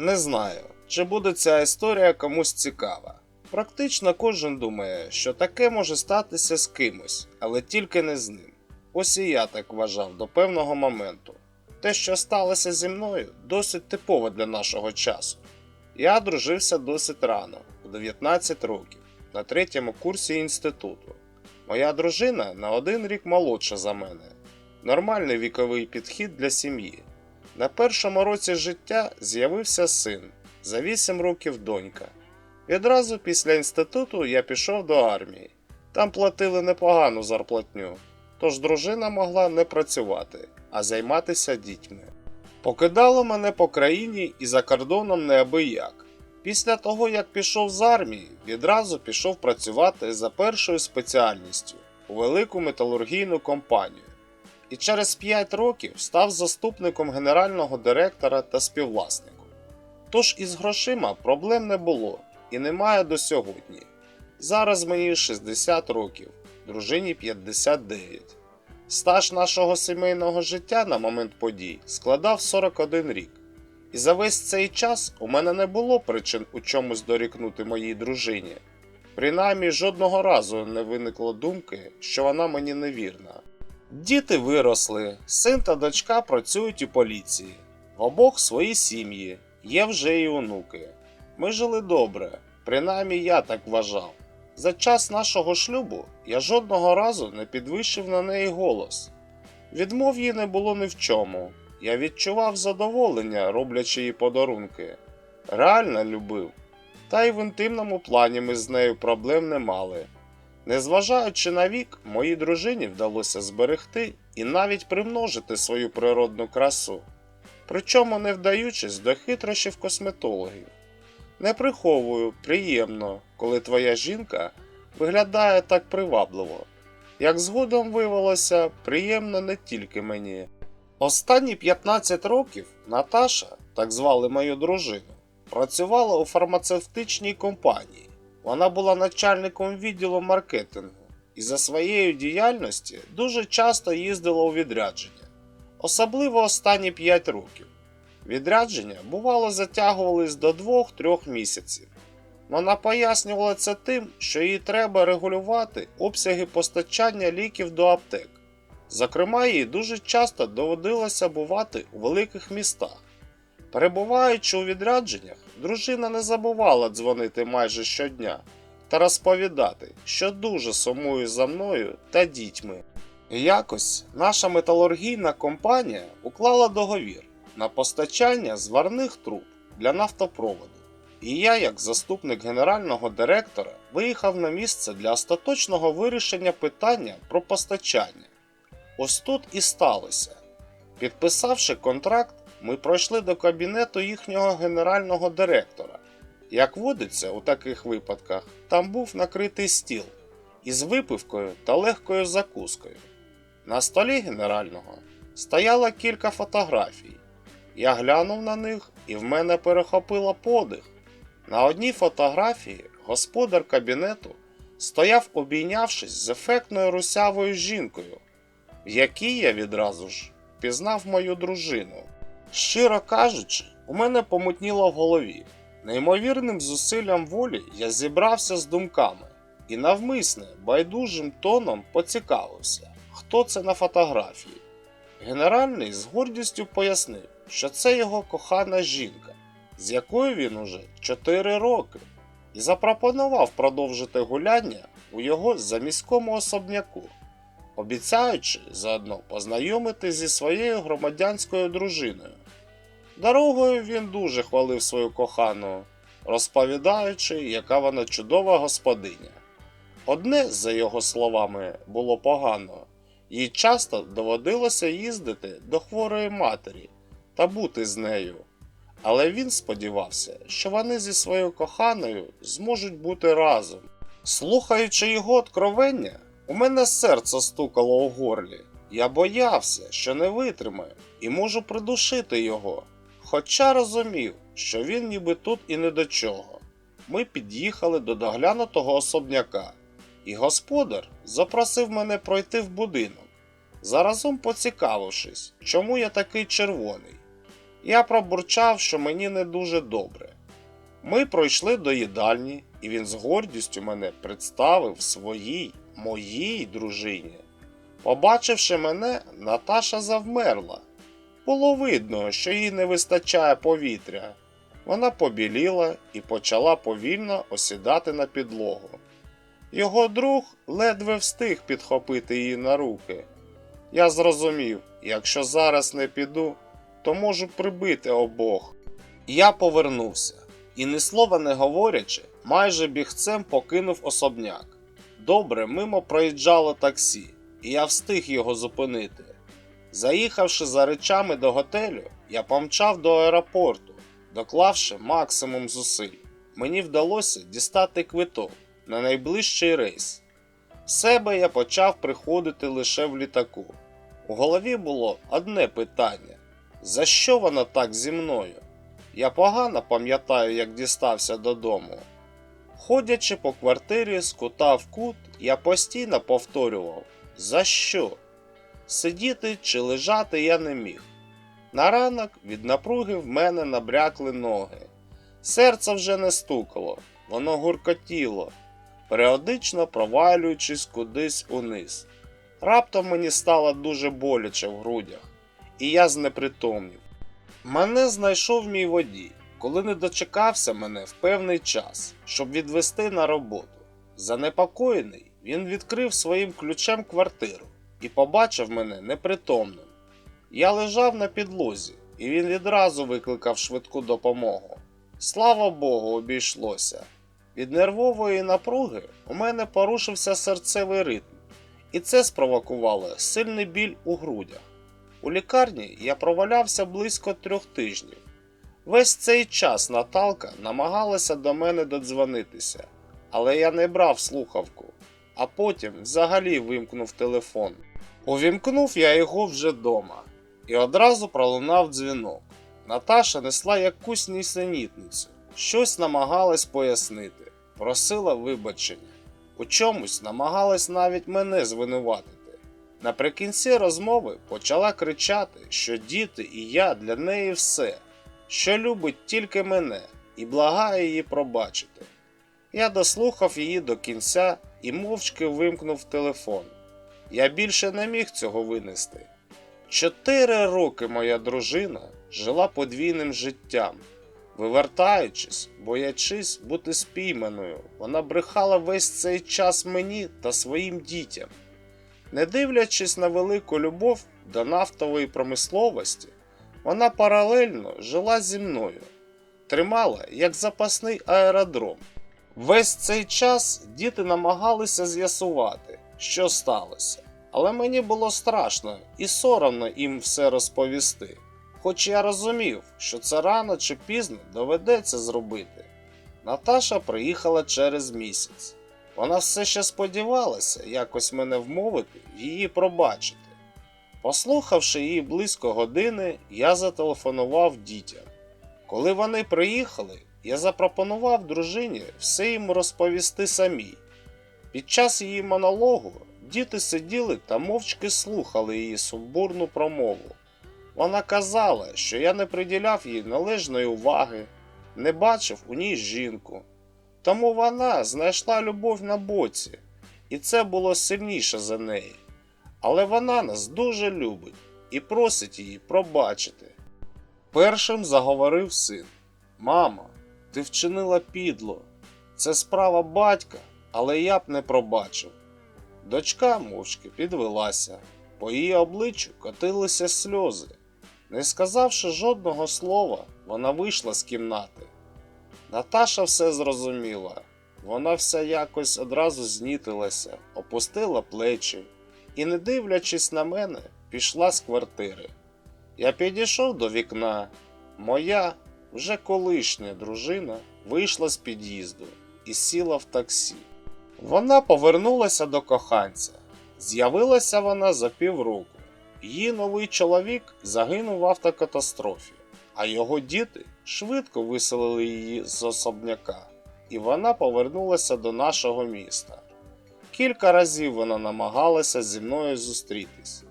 Не знаю, чи буде ця історія комусь цікава. Практично кожен думає, що таке може статися з кимось, але тільки не з ним. Ось і я так вважав до певного моменту. Те, що сталося зі мною, досить типово для нашого часу. Я дружився досить рано, у 19 років, на третьому курсі інституту. Моя дружина на один рік молодша за мене. Нормальний віковий підхід для сім'ї. На першому році життя з'явився син, за 8 років донька. Відразу після інституту я пішов до армії. Там платили непогану зарплатню, тож дружина могла не працювати, а займатися дітьми. Покидало мене по країні і за кордоном неабияк. Після того, як пішов з армії, відразу пішов працювати за першою спеціальністю у велику металургійну компанію. І через 5 років став заступником генерального директора та співвласником. Тож із грошима проблем не було і немає до сьогодні. Зараз мені 60 років, дружині 59. Стаж нашого сімейного життя на момент подій складав 41 рік. І за весь цей час у мене не було причин у чомусь дорікнути моїй дружині. Принаймні жодного разу не виникло думки, що вона мені невірна. Діти виросли, син та дочка працюють у поліції. В обох свої сім'ї, є вже і онуки. Ми жили добре, принаймні я так вважав. За час нашого шлюбу я жодного разу не підвищив на неї голос. Відмов їй не було ні в чому. Я відчував задоволення, роблячи їй подарунки. Реально любив. Та й в інтимному плані ми з нею проблем не мали. Незважаючи на вік, моїй дружині вдалося зберегти і навіть примножити свою природну красу, причому не вдаючись до хитрощів косметологів. Не приховую, приємно, коли твоя жінка виглядає так привабливо. Як згодом виявилося, приємно не тільки мені. Останні 15 років Наташа, так звали мою дружину, працювала у фармацевтичній компанії. Вона була начальником відділу маркетингу і за своєю діяльності дуже часто їздила у відрядження, особливо останні 5 років. Відрядження бувало затягувались до 2-3 місяців. Вона пояснювала це тим, що їй треба регулювати обсяги постачання ліків до аптек. Зокрема, їй дуже часто доводилося бувати у великих містах. Перебуваючи у відрядженнях, дружина не забувала дзвонити майже щодня та розповідати, що дуже сумує за мною та дітьми. Якось наша металургійна компанія уклала договір на постачання зварних труб для нафтопроводу. І я, як заступник генерального директора, виїхав на місце для остаточного вирішення питання про постачання. Ось тут і сталося. Підписавши контракт, ми пройшли до кабінету їхнього генерального директора. Як водиться у таких випадках, там був накритий стіл із випивкою та легкою закускою. На столі генерального стояло кілька фотографій. Я глянув на них і в мене перехопило подих. На одній фотографії господар кабінету стояв, обійнявшись з ефектною русявою жінкою, в якій я відразу ж пізнав мою дружину. Щиро кажучи, у мене помутніло в голові. Неймовірним зусиллям волі я зібрався з думками і навмисне байдужим тоном поцікавився, хто це на фотографії. Генеральний з гордістю пояснив, що це його кохана жінка, з якою він уже 4 роки, і запропонував продовжити гуляння у його заміському особняку, обіцяючи заодно познайомити зі своєю громадянською дружиною. Дорогою він дуже хвалив свою кохану, розповідаючи, яка вона чудова господиня. Одне, за його словами, було погано, їй часто доводилося їздити до хворої матері та бути з нею. Але він сподівався, що вони зі своєю коханою зможуть бути разом. Слухаючи його откровення, у мене серце стукало у горлі. Я боявся, що не витримаю і можу придушити його. Хоча розумів, що він ніби тут і не до чого. Ми під'їхали до доглянутого особняка, і господар запросив мене пройти в будинок, заразом поцікавившись, чому я такий червоний. Я пробурчав, що мені не дуже добре. Ми пройшли до їдальні, і він з гордістю мене представив своїй, моїй дружині. Побачивши мене, Наташа завмерла. Було видно, що їй не вистачає повітря. Вона побіліла і почала повільно осідати на підлогу. Його друг ледве встиг підхопити її на руки. Я зрозумів, якщо зараз не піду, то можу прибити обох. Я повернувся і, ні слова не говорячи, майже бігцем покинув особняк. Добре, мимо проїжджало таксі, і я встиг його зупинити. Заїхавши за речами до готелю, я помчав до аеропорту, доклавши максимум зусиль. Мені вдалося дістати квиток на найближчий рейс. В себе я почав приходити лише в літаку. У голові було одне питання: за що вона так зі мною? Я погано пам'ятаю, як дістався додому. Ходячи по квартирі з кута в кут, я постійно повторював: за що? Сидіти чи лежати я не міг. На ранок від напруги в мене набрякли ноги. Серце вже не стукало, воно гуркотіло, періодично провалюючись кудись униз. Раптом мені стало дуже боляче в грудях, і я знепритомнів. Мене знайшов мій водій, коли не дочекався мене в певний час, щоб відвести на роботу. Занепокоєний, він відкрив своїм ключем квартиру і побачив мене непритомним. Я лежав на підлозі, і він відразу викликав швидку допомогу. Слава Богу, обійшлося. Від нервової напруги у мене порушився серцевий ритм, і це спровокувало сильний біль у грудях. У лікарні я провалявся близько трьох тижнів. Весь цей час Наталка намагалася до мене додзвонитися, але я не брав слухавку, а потім взагалі вимкнув телефон. Увімкнув я його вже дома і одразу пролунав дзвінок. Наташа несла якусь нісенітницю, щось намагалась пояснити, просила вибачення. У чомусь намагалась навіть мене звинуватити. Наприкінці розмови почала кричати, що діти і я для неї все, що любить тільки мене, і благає її пробачити. Я дослухав її до кінця і мовчки вимкнув телефон. Я більше не міг цього винести. Чотири роки моя дружина жила подвійним життям. Вивертаючись, боячись бути спійманою, вона брехала весь цей час мені та своїм дітям. Не дивлячись на велику любов до нафтової промисловості, вона паралельно жила зі мною, тримала як запасний аеродром. Весь цей час діти намагалися з'ясувати, що сталося, але мені було страшно і соромно їм все розповісти. Хоч я розумів, що це рано чи пізно доведеться зробити. Наташа приїхала через місяць. Вона все ще сподівалася якось мене вмовити її пробачити. Послухавши її близько години, я зателефонував дітям. Коли вони приїхали, я запропонував дружині все їм розповісти самій. Під час її монологу діти сиділи та мовчки слухали її сумбурну промову. Вона казала, що я не приділяв їй належної уваги, не бачив у ній жінку. Тому вона знайшла любов на боці, і це було сильніше за неї. Але вона нас дуже любить і просить її пробачити. Першим заговорив син: Мамо, ти вчинила підло. Це справа батька, але я б не пробачив. Дочка мовчки підвелася, по її обличчю котилися сльози. Не сказавши жодного слова, вона вийшла з кімнати. Наташа все зрозуміла. Вона вся якось одразу знітилася, опустила плечі і, не дивлячись на мене, пішла з квартири. Я підійшов до вікна. Моя вже колишня дружина вийшла з під'їзду і сіла в таксі. Вона повернулася до коханця. З'явилася вона за півроку. Її новий чоловік загинув в автокатастрофі, а його діти швидко виселили її з особняка, і вона повернулася до нашого міста. Кілька разів вона намагалася зі мною зустрітись,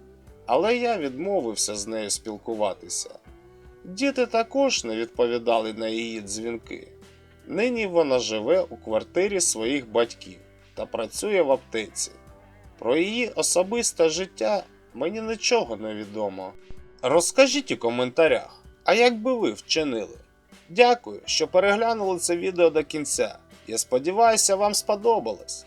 але я відмовився з нею спілкуватися. Діти також не відповідали на її дзвінки. Нині вона живе у квартирі своїх батьків та працює в аптеці. Про її особисте життя мені нічого не відомо. Розкажіть у коментарях, а як би ви вчинили? Дякую, що переглянули це відео до кінця. Я сподіваюся, вам сподобалось.